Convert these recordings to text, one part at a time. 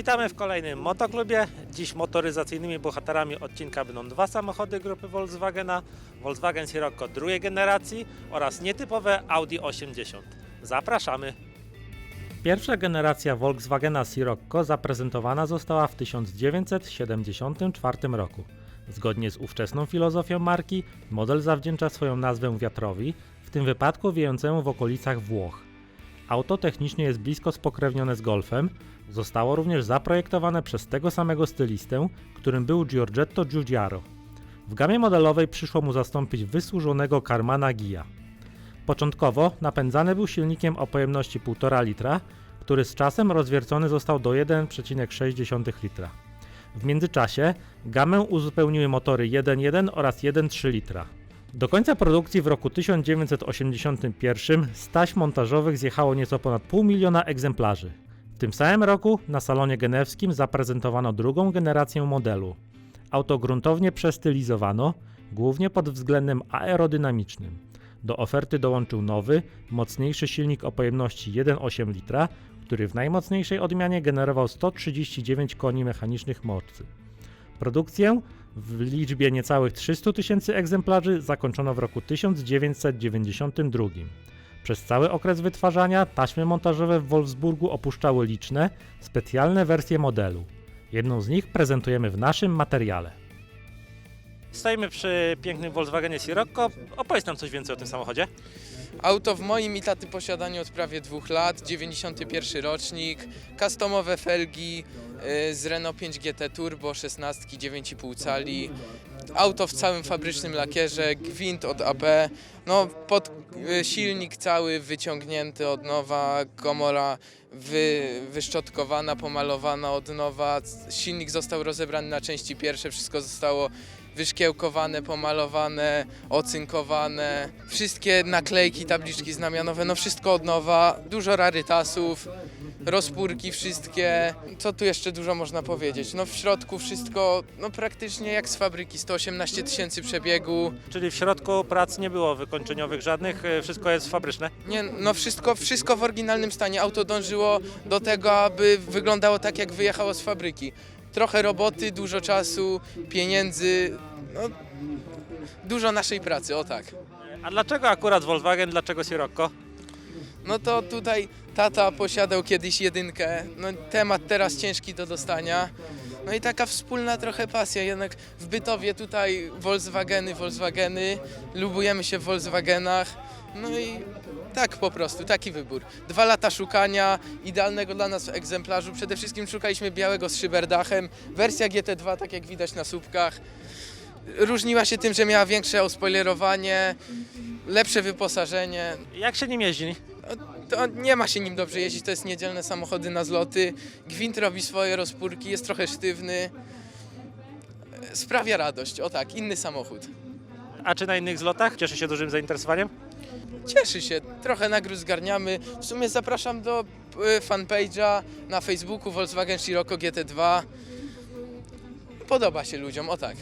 Witamy w kolejnym motoklubie. Dziś motoryzacyjnymi bohaterami odcinka będą dwa samochody grupy Volkswagena, Volkswagen Sirocco drugiej generacji oraz nietypowe Audi 80. Zapraszamy! Pierwsza generacja Volkswagena Sirocco zaprezentowana została w 1974 roku. Zgodnie z ówczesną filozofią marki, model zawdzięcza swoją nazwę wiatrowi, w tym wypadku wiejącemu w okolicach Włoch. Auto technicznie jest blisko spokrewnione z Golfem. Zostało również zaprojektowane przez tego samego stylistę, którym był Giorgetto Giugiaro. W gamie modelowej przyszło mu zastąpić wysłużonego Karmana Gia. Początkowo napędzany był silnikiem o pojemności 1,5 litra, który z czasem rozwiercony został do 1,6 litra. W międzyczasie gamę uzupełniły motory 1.1 oraz 1.3 litra. Do końca produkcji w roku 1981 z taśm montażowych zjechało nieco ponad pół miliona egzemplarzy. Tym samym roku na salonie genewskim zaprezentowano drugą generację modelu. Auto gruntownie przestylizowano, głównie pod względem aerodynamicznym. Do oferty dołączył nowy, mocniejszy silnik o pojemności 1,8 litra, który w najmocniejszej odmianie generował 139 koni mechanicznych mocy. Produkcję w liczbie niecałych 300 tysięcy egzemplarzy zakończono w roku 1992. Przez cały okres wytwarzania taśmy montażowe w Wolfsburgu opuszczały liczne, specjalne wersje modelu. Jedną z nich prezentujemy w naszym materiale. Stoimy przy pięknym Volkswagenie Sirocco. Opowiedz nam coś więcej o tym samochodzie. Auto w moim i taty posiadaniu od prawie dwóch lat, 91 rocznik, customowe felgi z Renault 5 GT Turbo 16 9,5 cali. Auto w całym fabrycznym lakierze, gwint od AP, no pod y, silnik cały wyciągnięty od nowa, komora wy, wyszczotkowana, pomalowana od nowa, silnik został rozebrany na części pierwsze, wszystko zostało wyszkiełkowane, pomalowane, ocynkowane, wszystkie naklejki, tabliczki znamionowe, no wszystko od nowa, dużo rarytasów, rozpórki wszystkie, co tu jeszcze dużo można powiedzieć, no w środku wszystko, no praktycznie jak z fabryki, 118 tysięcy przebiegu, Czyli w środku prac nie było wykończeniowych żadnych, e, wszystko jest fabryczne. nie, no wszystko, wszystko w oryginalnym stanie, auto dążyło do tego, aby wyglądało tak jak wyjechało z fabryki. Trochę roboty, dużo czasu, pieniędzy, no dużo naszej pracy, o tak. A dlaczego akurat Volkswagen, dlaczego Sirocco? No to tutaj tata posiadał kiedyś jedynkę. No temat teraz ciężki do dostania. No i taka wspólna trochę pasja. Jednak w Bytowie tutaj Volkswageny, Volkswageny. Lubujemy się w Volkswagenach. No i tak po prostu, taki wybór. Dwa lata szukania idealnego dla nas egzemplarzu. Przede wszystkim szukaliśmy białego z szyberdachem. Wersja GT2, tak jak widać na słupkach. Różniła się tym, że miała większe ospoilerowanie, lepsze wyposażenie. Jak się nim jeździ? To nie ma się nim dobrze jeździć, to jest niedzielne samochody na zloty. Gwint robi swoje rozpórki, jest trochę sztywny. Sprawia radość, o tak, inny samochód. A czy na innych zlotach? Cieszy się dużym zainteresowaniem? Cieszy się, trochę nagród zgarniamy. W sumie zapraszam do y, fanpage'a na Facebooku Volkswagen Scirocco GT2. Podoba się ludziom, o tak.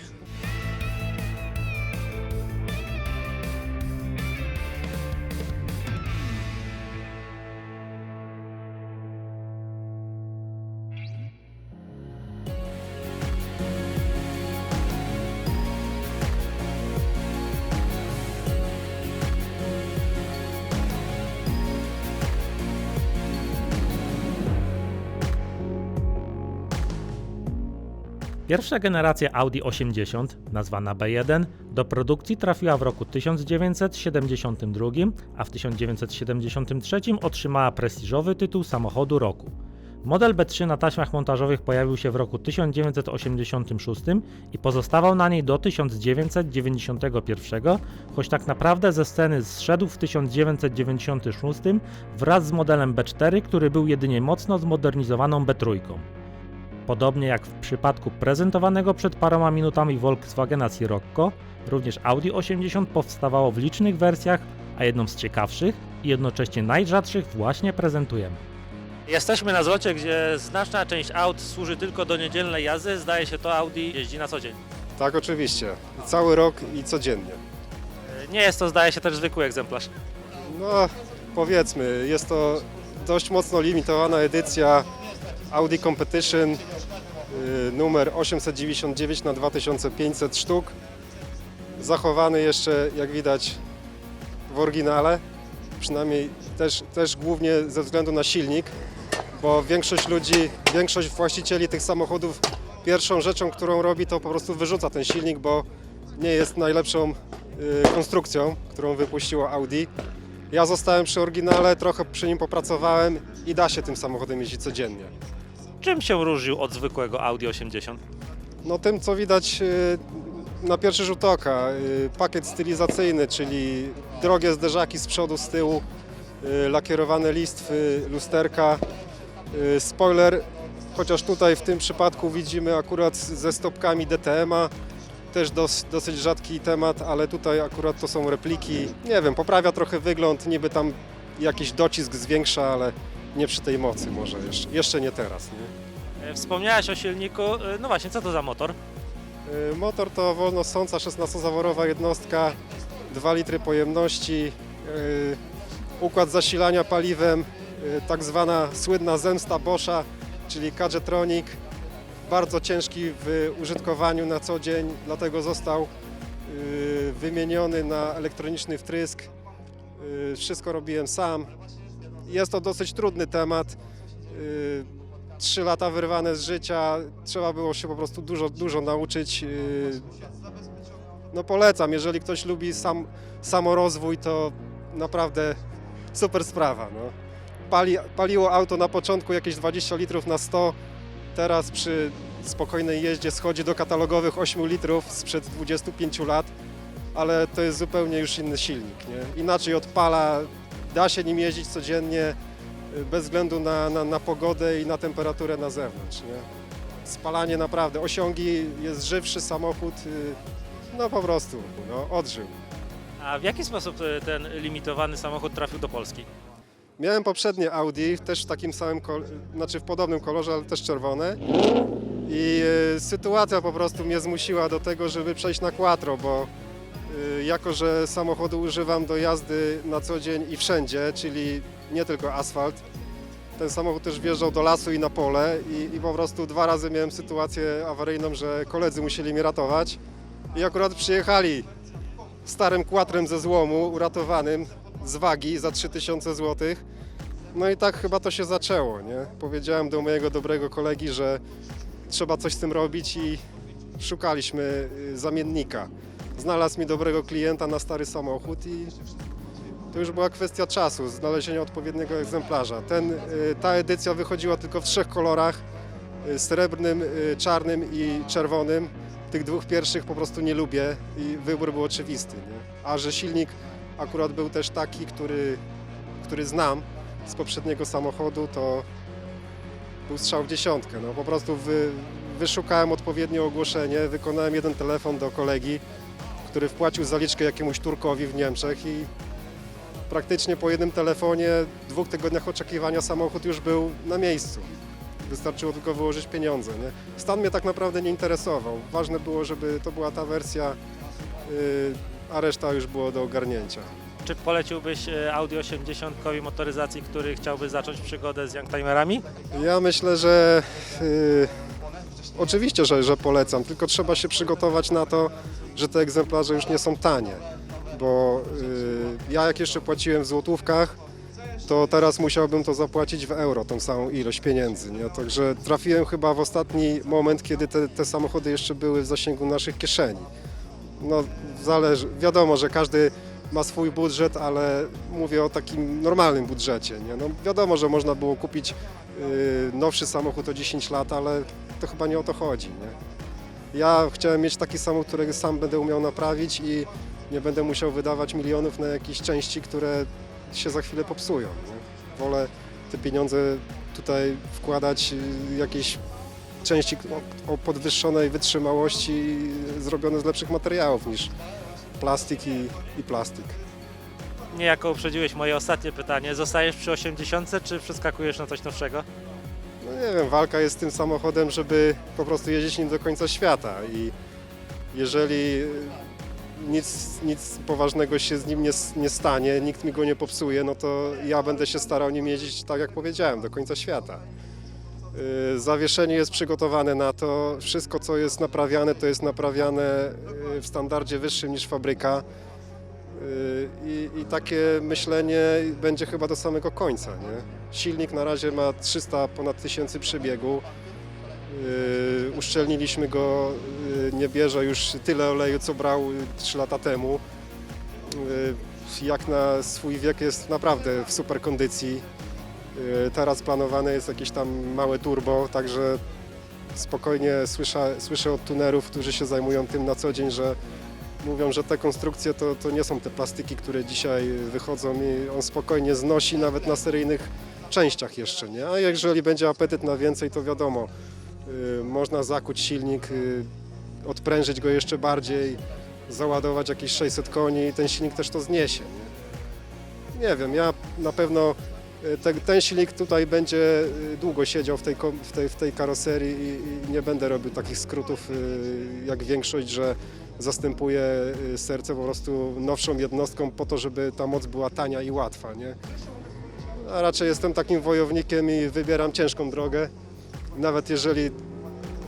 Pierwsza generacja Audi 80, nazwana B1, do produkcji trafiła w roku 1972, a w 1973 otrzymała prestiżowy tytuł samochodu roku. Model B3 na taśmach montażowych pojawił się w roku 1986 i pozostawał na niej do 1991, choć tak naprawdę ze sceny zszedł w 1996 wraz z modelem B4, który był jedynie mocno zmodernizowaną B3. Podobnie jak w przypadku prezentowanego przed paroma minutami Volkswagena Sirocco, również Audi 80 powstawało w licznych wersjach, a jedną z ciekawszych i jednocześnie najrzadszych właśnie prezentujemy. Jesteśmy na zlocie, gdzie znaczna część aut służy tylko do niedzielnej jazdy. Zdaje się to Audi jeździ na co dzień. Tak, oczywiście. Cały rok i codziennie. Nie jest to, zdaje się, też zwykły egzemplarz. No, powiedzmy, jest to dość mocno limitowana edycja. Audi Competition y, numer 899 na 2500 sztuk. Zachowany jeszcze, jak widać, w oryginale. Przynajmniej też, też głównie ze względu na silnik, bo większość ludzi, większość właścicieli tych samochodów pierwszą rzeczą, którą robi, to po prostu wyrzuca ten silnik, bo nie jest najlepszą y, konstrukcją, którą wypuściło Audi. Ja zostałem przy oryginale, trochę przy nim popracowałem i da się tym samochodem jeździć codziennie. Czym się różnił od zwykłego Audi 80? No tym, co widać y, na pierwszy rzut oka, y, pakiet stylizacyjny, czyli drogie zderzaki z przodu, z tyłu, y, lakierowane listwy, lusterka, spoiler, chociaż tutaj w tym przypadku widzimy akurat ze stopkami DTM-a, też dos, dosyć rzadki temat, ale tutaj akurat to są repliki. Nie wiem, poprawia trochę wygląd, niby tam jakiś docisk zwiększa, ale nie przy tej mocy może jeszcze, jeszcze nie teraz. Nie? E, Wspomniałeś o silniku, e, no właśnie, co to za motor? Y, Motor to wolno ssąca 16-zaworowa jednostka, 2 litry pojemności, y, układ zasilania paliwem, y, tak zwana słynna zemsta Boscha, czyli Kadgetronic. Bardzo ciężki w użytkowaniu na co dzień, dlatego został y, wymieniony na elektroniczny wtrysk. Y, Wszystko robiłem sam. Jest to dosyć trudny temat. Y, Trzy lata wyrwane z życia, trzeba było się po prostu dużo, dużo nauczyć. Yy, No polecam, jeżeli ktoś lubi sam, samorozwój, to naprawdę super sprawa. No. Pali, paliło auto na początku jakieś 20 litrów na 100, teraz przy spokojnej jeździe schodzi do katalogowych 8 litrów sprzed 25 lat, ale to jest zupełnie już inny silnik. Nie? Inaczej odpala, da się nim jeździć codziennie, y, bez względu na, na, na pogodę i na temperaturę na zewnątrz. Nie? Spalanie naprawdę, osiągi, jest żywszy samochód, y, no po prostu, no, odżył. A w jaki sposób e, ten limitowany samochód trafił do Polski? Miałem poprzednie Audi, też w takim samym, znaczy w podobnym kolorze, ale też czerwone. I y, sytuacja po prostu mnie zmusiła do tego, żeby przejść na quattro, bo y, jako, że samochodu używam do jazdy na co dzień i wszędzie, czyli nie tylko asfalt, ten samochód też wjeżdżał do lasu i na pole i, i po prostu dwa razy miałem sytuację awaryjną, że koledzy musieli mnie ratować i akurat przyjechali starym quattrem ze złomu, uratowanym z wagi za 3000 zł. No i tak chyba to się zaczęło, nie? Powiedziałem do mojego dobrego kolegi, że trzeba coś z tym robić i szukaliśmy y, zamiennika. Znalazł mi dobrego klienta na stary samochód i to już była kwestia czasu, znalezienia odpowiedniego egzemplarza. Ten, y, ta edycja wychodziła tylko w trzech kolorach, y, srebrnym, y, czarnym i czerwonym. Tych dwóch pierwszych po prostu nie lubię i wybór był oczywisty. Nie? A że silnik akurat był też taki, który, który znam z poprzedniego samochodu, to był strzał w dziesiątkę. No, po prostu wy, wyszukałem odpowiednie ogłoszenie, wykonałem jeden telefon do kolegi, który wpłacił zaliczkę jakiemuś Turkowi w Niemczech i praktycznie po jednym telefonie, dwóch tygodniach oczekiwania samochód już był na miejscu. Wystarczyło tylko wyłożyć pieniądze. Nie? Stan mnie tak naprawdę nie interesował. Ważne było, żeby to była ta wersja, yy, a reszta już było do ogarnięcia. Czy poleciłbyś e, Audi 80 kowi motoryzacji, który chciałby zacząć przygodę z youngtimerami? Ja myślę, że yy, oczywiście, że, że polecam, tylko trzeba się przygotować na to, że te egzemplarze już nie są tanie. Bo yy, ja jak jeszcze płaciłem w złotówkach, to teraz musiałbym to zapłacić w euro, tą samą ilość pieniędzy. Nie? Także trafiłem chyba w ostatni moment, kiedy te, te samochody jeszcze były w zasięgu naszych kieszeni. No zależy, wiadomo, że każdy ma swój budżet, ale mówię o takim normalnym budżecie. Nie? No, wiadomo, że można było kupić yy, nowszy samochód o 10 lat, ale to chyba nie o to chodzi. Nie? Ja chciałem mieć taki samochód, którego sam będę umiał naprawić i nie będę musiał wydawać milionów na jakieś części, które się za chwilę popsują. Nie? Wolę te pieniądze tutaj wkładać y, jakieś części o, podwyższonej wytrzymałości zrobione z lepszych materiałów niż plastik i, i plastik. Niejako uprzedziłeś moje ostatnie pytanie. Zostajesz przy 80 czy przeskakujesz na coś nowszego? No nie wiem, walka jest z tym samochodem, żeby po prostu jeździć nim do końca świata i jeżeli nic, nic poważnego się z nim nie, nie stanie, nikt mi go nie popsuje, no to ja będę się starał nim jeździć, tak jak powiedziałem, do końca świata. Y, Zawieszenie jest przygotowane na to. Wszystko, co jest naprawiane, to jest naprawiane y, w standardzie wyższym niż fabryka. Y, I, I takie myślenie będzie chyba do samego końca. Nie? Silnik na razie ma 300 ponad tysięcy przebiegu. Yy, uszczelniliśmy go, yy, nie bierze już tyle oleju, co brał 3 lata temu. Yy, jak na swój wiek jest naprawdę w super kondycji. Yy, teraz planowane jest jakieś tam małe turbo, także spokojnie słyszę, słyszę od tunerów, którzy się zajmują tym na co dzień, że mówią, że te konstrukcje to, to nie są te plastiki, które dzisiaj wychodzą i on spokojnie znosi nawet na seryjnych częściach jeszcze, nie? A jeżeli będzie apetyt na więcej, to wiadomo, y, można zakuć silnik, y, odprężyć go jeszcze bardziej, załadować jakieś 600 koni i ten silnik też to zniesie, nie? Nie wiem, ja na pewno y, te, ten silnik tutaj będzie y, długo siedział w tej, w tej, w tej karoserii i, i nie będę robił takich skrótów y, jak większość, że zastępuję y, serce po prostu nowszą jednostką po to, żeby ta moc była tania i łatwa, nie? A raczej jestem takim wojownikiem i wybieram ciężką drogę. Nawet jeżeli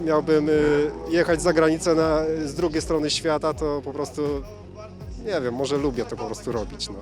miałbym y, jechać za granicę na, z drugiej strony świata, to po prostu nie wiem, może lubię to po prostu robić. No.